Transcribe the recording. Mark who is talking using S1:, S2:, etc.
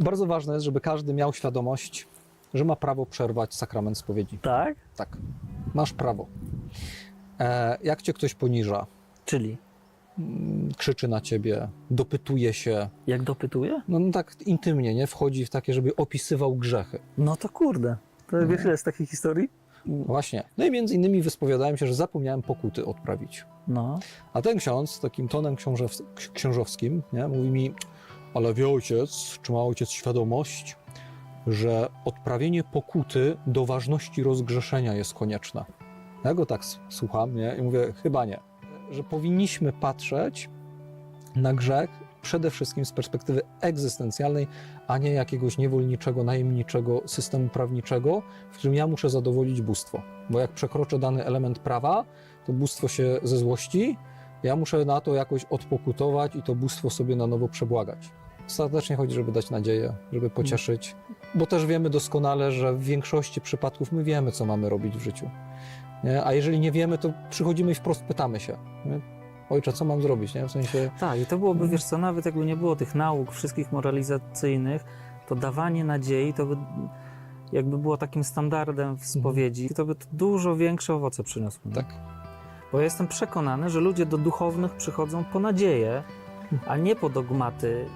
S1: Bardzo ważne jest, żeby każdy miał świadomość, że ma prawo przerwać sakrament spowiedzi.
S2: Tak?
S1: Tak, masz prawo. E, jak cię ktoś poniża,
S2: Czyli
S1: mm, krzyczy na ciebie, dopytuje się,
S2: jak dopytuje?
S1: no, no tak intymnie, nie? Wchodzi w takie, żeby opisywał grzechy.
S2: No to kurde. To wiesz, ile z takich historii?
S1: Właśnie. No i między innymi wyspowiadałem się, że zapomniałem pokuty odprawić.
S2: No.
S1: A ten ksiądz, takim tonem książews- ks- księżowskim, nie, mówi mi, ale wie ojciec, czy ma ojciec świadomość, że odprawienie pokuty do ważności rozgrzeszenia jest konieczne. Ja go tak słucham nie, i mówię, chyba nie. Że powinniśmy patrzeć na grzech przede wszystkim z perspektywy egzystencjalnej, a nie jakiegoś niewolniczego, najemniczego systemu prawniczego, w którym ja muszę zadowolić bóstwo. Bo jak przekroczę dany element prawa, to bóstwo się ze złości, ja muszę na to jakoś odpokutować i to bóstwo sobie na nowo przebłagać. Ostatecznie chodzi, żeby dać nadzieję, żeby pocieszyć, bo też wiemy doskonale, że w większości przypadków my wiemy, co mamy robić w życiu. Nie? A jeżeli nie wiemy, to przychodzimy i wprost pytamy się. Nie? Ojcze, co mam zrobić? Nie? W sensie,
S2: Tak, i to byłoby, wiesz co, nawet jakby nie było tych nauk wszystkich moralizacyjnych, to dawanie nadziei to by jakby było takim standardem w spowiedzi, to by to dużo większe owoce przyniosło.
S1: tak.
S2: Bo ja jestem przekonany, że ludzie do duchownych przychodzą po nadzieję, a nie po dogmaty